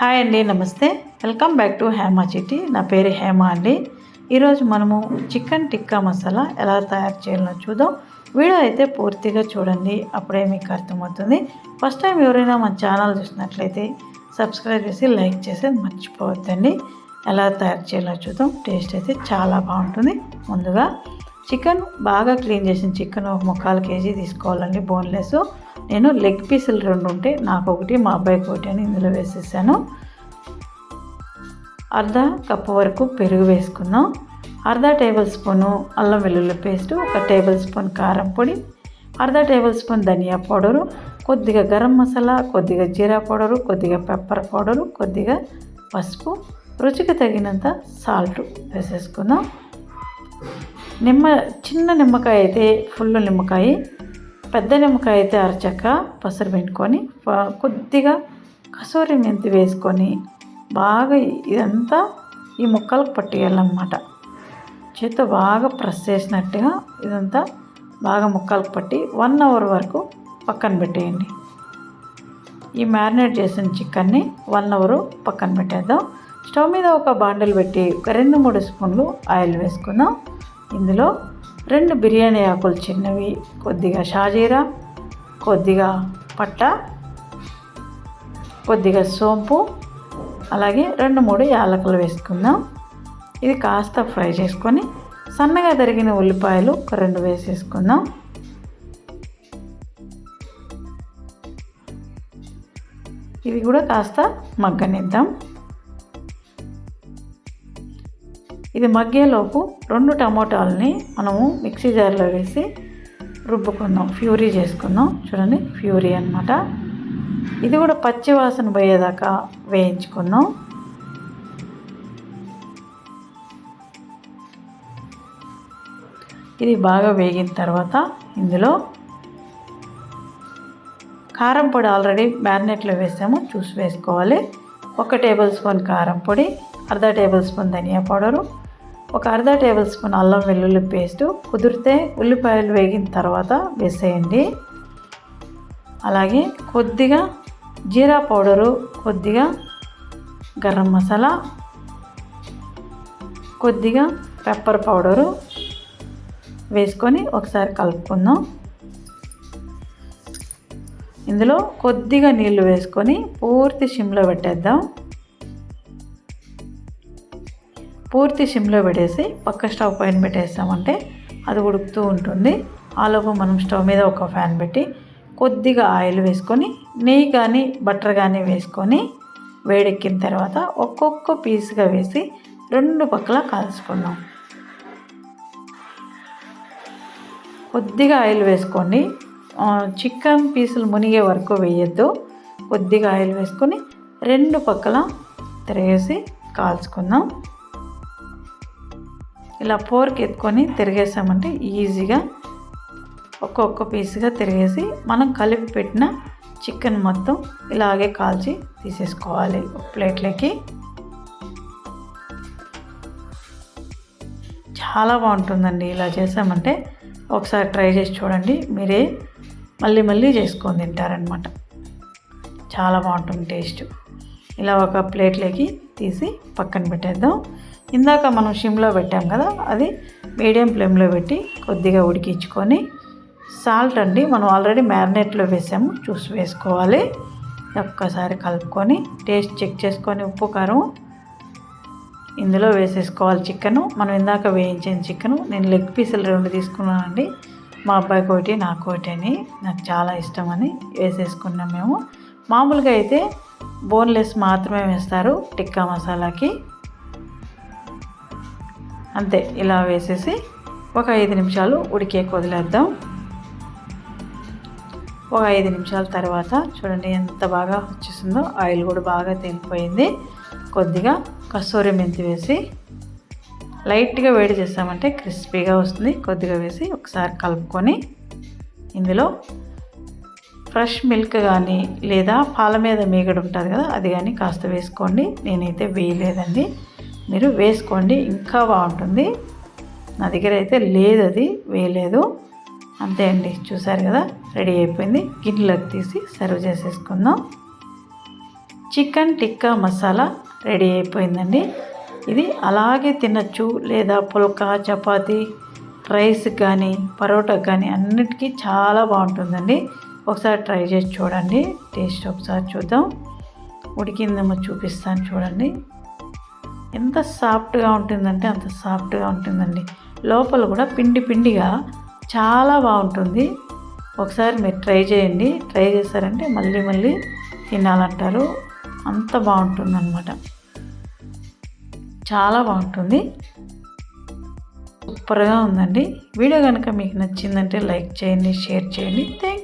Hi అండి నమస్తే. Welcome back to Hema Chetti. నా పేరు హేమ అండి. ఈరోజు మనము చికెన్ టిక్కా మసాలా ఎలా తయారు చేయాలో చూద్దాం. వీడియో అయితే పూర్తిగా చూడండి అప్పుడే మీకు అర్థమవుతుంది. ఫస్ట్ టైం ఎవరైనా మన ఛానల్ చూసినట్లయితే సబ్స్క్రైబ్ చేసి లైక్ చేసి మర్చిపోవద్దండి. ఎలా తయారు చేయాలో చూద్దాం. టేస్ట్ అయితే చాలా బాగుంటుంది. ముందుగా చికెన్ బాగా క్లీన్ చేసిన చికెన్ ఒక ముక్కాలు కేజీ తీసుకోవాలండి బోన్లెస్. నేను లెగ్ పీసులు రెండు ఉంటే నాకు ఒకటి మా అబ్బాయికి ఒకటి అని ఇందులో వేసేసాను. అర్ధ కప్పు వరకు పెరుగు వేసుకుందాం. అర్ధ టేబుల్ స్పూను అల్లం వెల్లుల్లి పేస్ట్ ఒక టేబుల్ స్పూన్ కారం పొడి అర్ధ టేబుల్ స్పూన్ ధనియా పౌడరు కొద్దిగా గరం మసాలా కొద్దిగా జీరా పౌడరు కొద్దిగా పెప్పర్ పౌడరు కొద్దిగా పసుపు రుచికి తగినంత సాల్ట్ వేసేసుకుందాం. నిమ్మ చిన్న నిమ్మకాయ అయితే ఫుల్ నిమ్మకాయ పెద్ద నిమ్మకాయ అయితే అరచక్క పసరు పెట్టుకొని కొద్దిగా కసూరి మెంతి వేసుకొని బాగా ఇదంతా ఈ ముక్కలకు పట్టేయాలన్నమాట. చేతితో బాగా ప్రెస్ చేసినట్టుగా ఇదంతా బాగా ముక్కలకు పట్టి వన్ అవర్ వరకు పక్కన పెట్టేయండి. ఈ మ్యారినేట్ చేసిన చికెన్ని వన్ అవర్ పక్కన పెట్టేద్దాం. స్టవ్ మీద ఒక బాండలు పెట్టి ఒక రెండు మూడు స్పూన్లు ఆయిల్ వేసుకుందాం. ఇందులో రెండు బిర్యానీ ఆకులు చిన్నవి కొద్దిగా షాజీరా కొద్దిగా పట్ట కొద్దిగా సోంపు అలాగే రెండు మూడు యాలకులు వేసుకుందాం. ఇది కాస్త ఫ్రై చేసుకొని సన్నగా తరిగిన ఉల్లిపాయలు ఒక రెండు వేసేసుకుందాం. ఇవి కూడా కాస్త మగ్గనిద్దాం. ఇది మగ్గేలోపు రెండు టమోటాలని మనము మిక్సీ జార్లో వేసి రుబ్బుకుందాం. ఫ్యూరీ చేసుకుందాం. చూడండి ఫ్యూరీ అన్నమాట. ఇది కూడా పచ్చి వాసన పోయేదాకా వేయించుకుందాం. ఇది బాగా వేగిన తర్వాత ఇందులో కారం పొడి ఆల్రెడీ మ్యారినేట్లో వేసాము. చూసి వేసుకోవాలి. ఒక టేబుల్ స్పూన్ కారం పొడి అర్ధ టేబుల్ స్పూన్ ధనియా పౌడరు ఒక అర్ధ టేబుల్ స్పూన్ అల్లం వెల్లుల్లి పేస్టు కుదిరితే ఉల్లిపాయలు వేగిన తర్వాత వేసేయండి. అలాగే కొద్దిగా జీరా పౌడరు కొద్దిగా గరం మసాలా కొద్దిగా పెప్పర్ పౌడరు వేసుకొని ఒకసారి కలుపుకుందాం. ఇందులో కొద్దిగా నీళ్ళు వేసుకొని పూర్తి సిమ్లో పెట్టేద్దాం. పూర్తి సిమ్లో పెట్టేసి పక్క స్టవ్ పైన పెట్టేస్తామంటే అది ఉడుకుతూ ఉంటుంది. ఆలోపు మనం స్టవ్ మీద ఒక ఫ్యాన్ పెట్టి కొద్దిగా ఆయిల్ వేసుకొని నెయ్యి కానీ బటర్ కానీ వేసుకొని వేడెక్కిన తర్వాత ఒక్కొక్క పీస్గా వేసి రెండు పక్కల కాల్చుకుందాం. కొద్దిగా ఆయిల్ వేసుకోండి. చికెన్ పీసులు మునిగే వరకు వేయద్దు. కొద్దిగా ఆయిల్ వేసుకొని రెండు పక్కల తిరిగేసి కాల్చుకుందాం. ఇలా ఫోర్క్ ఎత్తుకొని తిరిగేసామంటే ఈజీగా ఒక్కొక్క పీస్గా తిరిగేసి మనం కలిపి పెట్టిన చికెన్ మొత్తం ఇలాగే కాల్చి తీసేసుకోవాలి ఒక ప్లేట్లోకి. చాలా బాగుంటుందండి ఇలా చేసామంటే. ఒకసారి ట్రై చేసి చూడండి మీరే మళ్ళీ మళ్ళీ చేసుకొని తింటారనమాట చాలా బాగుంటుంది టేస్ట్. ఇలా ఒక ప్లేట్లోకి తీసి పక్కన పెట్టేద్దాం. ఇందాక మనం షిమ్లో పెట్టాం కదా అది మీడియం ఫ్లేమ్లో పెట్టి కొద్దిగా ఉడికించుకొని సాల్ట్ అండి మనం ఆల్రెడీ మ్యారినేట్లో వేసాము చూసి వేసుకోవాలి. ఒక్కసారి కలుపుకొని టేస్ట్ చెక్ చేసుకొని ఉప్పు కారం ఇందులో వేసేసుకోవాలి చికెను. మనం ఇందాక వేయించిన చికెను నేను లెగ్ పీసులు రెండు తీసుకున్నానండి మా అబ్బాయికి ఒకటి నాకు ఒకటి అని. నాకు చాలా ఇష్టమని వేసేసుకున్నాం మేము. మామూలుగా అయితే బోన్లెస్ మాత్రమే వేస్తారు టిక్కా మసాలాకి. అంతే ఇలా వేసేసి ఒక ఐదు నిమిషాలు ఉడికే వదిలేద్దాం ఒక ఐదు నిమిషాల తర్వాత చూడండి ఎంత బాగా వచ్చేసిందో ఆయిల్ కూడా బాగా తేలిపోయింది. కొద్దిగా కస్తూరి మెంతి వేసి లైట్గా వేడి చేస్తామంటే క్రిస్పీగా వస్తుంది. కొద్దిగా వేసి ఒకసారి కలుపుకొని ఇందులో ఫ్రెష్ మిల్క్ కానీ లేదా పాల మీద మీగడ ఉంటుంది కదా అది కానీ కాస్త వేసుకోండి. నేనైతే వేయలేదండి. మీరు వేసుకోండి ఇంకా బాగుంటుంది. నా దగ్గర అయితే లేదు అది వేయలేదు. అంతే అండి చూసారు కదా రెడీ అయిపోయింది. గిన్నెలోకి తీసి సర్వ్ చేసేసుకుందాం. చికెన్ టిక్కా మసాలా రెడీ అయిపోయిందండి. ఇది అలాగే తినచ్చు లేదా పుల్కా చపాతి రైస్ కానీ పరోటా కానీ అన్నిటికీ చాలా బాగుంటుందండి. ఒకసారి ట్రై చేసి చూడండి టేస్ట్ ఒకసారి చూద్దాం. ఉడికిందేమో చూపిస్తాను చూడండి. ఎంత సాఫ్ట్గా ఉంటుందంటే అంత సాఫ్ట్గా ఉంటుందండి. లోపల కూడా పిండి పిండిగా చాలా బాగుంటుంది. ఒకసారి మీరు ట్రై చేయండి. ట్రై చేశారంటే మళ్ళీ మళ్ళీ తినాలంటారు. అంత బాగుంటుంది అనమాట చాలా బాగుంటుంది. సూపర్గా ఉందండి. వీడియో కనుక మీకు నచ్చిందంటే లైక్ చేయండి షేర్ చేయండి. థ్యాంక్